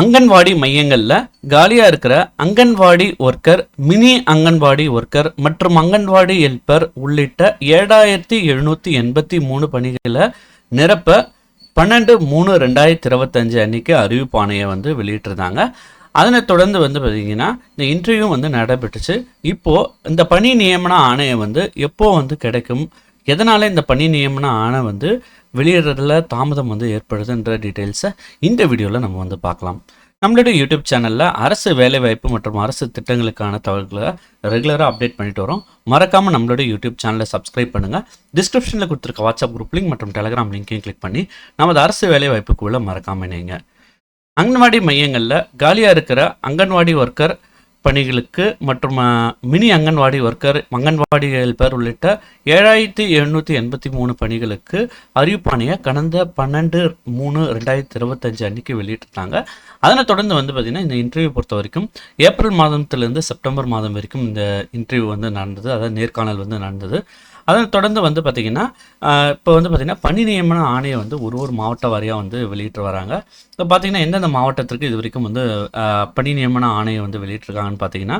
அங்கன்வாடி மையங்களில் காலியாக இருக்கிற Anganwadi worker mini Anganwadi worker மற்றும் அங்கன்வாடி ஹெல்பர் உள்ளிட்ட ஏழாயிரத்தி எழுநூற்றி எண்பத்தி மூணு பணிகளை நிரப்ப பன்னெண்டு மூணு ரெண்டாயிரத்தி இருபத்தஞ்சு அன்றைக்கி அறிவிப்பாணையை வந்து வெளியிட்டிருந்தாங்க. அதனை தொடர்ந்து வந்து பார்த்திங்கன்னா இந்த இன்டர்வியூ வந்து நடைபெற்றுச்சு. இப்போது இந்த பணி நியமன ஆணையம் வந்து எப்போது வந்து கிடைக்கும்? எதனால் இந்த பணி நியமன ஆணை வந்து வெளியிடுறதுல தாமதம் வந்து ஏற்படுதுன்ற டீட்டெயில்ஸை இந்த வீடியோவில் நம்ம வந்து பார்க்கலாம். நம்மளுடைய யூடியூப் சேனலில் அரசு வேலைவாய்ப்பு மற்றும் அரசு திட்டங்களுக்கான தகவல்களை ரெகுலராக அப்டேட் பண்ணிட்டு வரோம். மறக்காமல் நம்மளுடைய யூடியூப் சேனலை சப்ஸ்கிரைப் பண்ணுங்கள் டிஸ்கிரிப்ஷனில் கொடுத்துருக்க வாட்ஸ்அப் குரூப் லிங்க் மற்றும் டெலகிராம் லிங்க்கையும் கிளிக் பண்ணி நமது அரசு வேலைவாய்ப்புக்குள்ளே மறக்காமல் இணைங்க. அங்கன்வாடி மையங்களில் காலியாக இருக்கிற அங்கன்வாடி ஒர்க்கர் பணிகளுக்கு மற்றும் mini Anganwadi worker Anganwadi helper உள்ளிட்ட ஏழாயிரத்தி எழுநூற்றி எண்பத்தி மூணு பணிகளுக்கு அறிவிப்பாணையை கடந்த பன்னெண்டு மூணு ரெண்டாயிரத்தி இருபத்தஞ்சு அன்னைக்கு வெளியிட்டிருந்தாங்க அதனை தொடர்ந்து வந்து பார்த்திங்கன்னா இந்த இன்டர்வியூ பொறுத்த வரைக்கும் ஏப்ரல் மாதத்துலேருந்து செப்டம்பர் மாதம் வரைக்கும் இந்த இன்டர்வியூ வந்து நடந்தது. அதாவது நேர்காணல் வந்து நடந்தது. அதனை தொடர்ந்து வந்து பார்த்திங்கன்னா இப்போ வந்து பார்த்திங்கன்னா பணி நியமன ஆணையை வந்து ஒரு ஒரு மாவட்ட வாரியாக வந்து வெளியிட்டு வராங்க. இப்போ பார்த்திங்கன்னா எந்தெந்த மாவட்டத்திற்கு இது வரைக்கும் வந்து பணி நியமன ஆணையை வந்து வெளியிட்டிருக்காங்கன்னு பார்த்தீங்கன்னா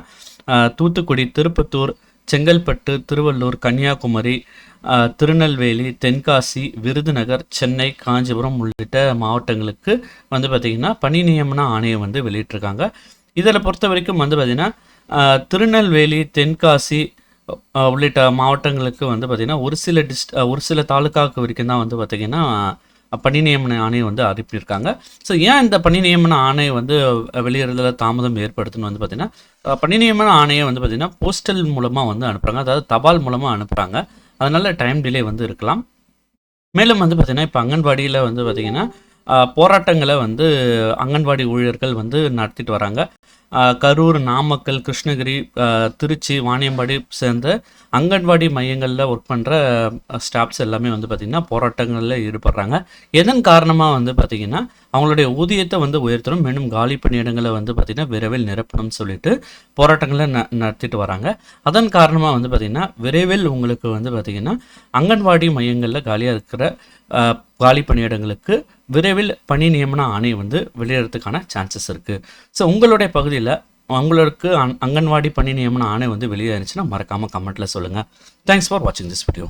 தூத்துக்குடி திருப்பத்தூர் செங்கல்பட்டு திருவள்ளூர் கன்னியாகுமரி திருநெல்வேலி தென்காசி விருதுநகர் சென்னை காஞ்சிபுரம் உள்ளிட்ட மாவட்டங்களுக்கு வந்து பார்த்திங்கன்னா பணி நியமன ஆணையை வந்து வெளியிட்டிருக்காங்க. இதில் பொறுத்த வரைக்கும் வந்து பார்த்திங்கன்னா திருநெல்வேலி தென்காசி உள்ளிட்ட மாவட்டங்களுக்கு வந்து பார்த்திங்கன்னா ஒரு சில டிஸ்ட் ஒரு சில தாலுக்காவுக்கு வரைக்கும் தான் வந்து பார்த்திங்கன்னா பணி நியமன ஆணையம் வந்து அனுப்பியிருக்காங்க ஸோ ஏன் இந்த பணி நியமன ஆணையை வந்து வெளியேறதில் தாமதம் ஏற்படுத்துன்னு வந்து பார்த்திங்கன்னா பணி நியமன ஆணையை வந்து பார்த்திங்கன்னா போஸ்டல் மூலமாக வந்து அனுப்புகிறாங்க அதாவது தபால் மூலமாக அனுப்புகிறாங்க அதனால் டைம் டிலே வந்து இருக்கலாம். மேலும் வந்து பார்த்திங்கன்னா இப்போ அங்கன்வாடியில் வந்து பார்த்திங்கன்னா போராட்டங்களை வந்து அங்கன்வாடி ஊழியர்கள் வந்து நடத்திட்டு வராங்க. கரூர் நாமக்கல் கிருஷ்ணகிரி திருச்சி வாணியம்பாடி சேர்ந்த அங்கன்வாடி மையங்களில் ஒர்க் பண்ணுற ஸ்டாஃப்ஸ் எல்லாமே வந்து பார்த்திங்கன்னா போராட்டங்களில் ஈடுபடுறாங்க. எதன் காரணமாக வந்து பார்த்திங்கன்னா அவங்களுடைய ஊதியத்தை வந்து உயர்த்தணும் மேலும் காலி பணியிடங்களை வந்து பார்த்திங்கன்னா விரைவில் நிரப்பணும்னு சொல்லிட்டு போராட்டங்களை ந நடத்திட்டு வராங்க. அதன் காரணமாக வந்து பார்த்திங்கன்னா விரைவில் உங்களுக்கு வந்து பார்த்திங்கன்னா அங்கன்வாடி மையங்களில் காலியாக இருக்கிற காலி பணியிடங்களுக்கு விரைவில் பணி நியமன ஆணை வந்து வெளியிடறதுக்கான சான்சஸ் இருக்குது ஸோ உங்களுடைய பகுதியில் உங்களுக்கு அங்- அங்கன்வாடி பணி நியமன ஆணை வந்து வெளியே இருந்துச்சுன்னா மறக்காமல் கமெண்ட்டில் சொல்லுங்கள் தேங்க்ஸ் ஃபார் வாட்சிங் திஸ் வீடியோ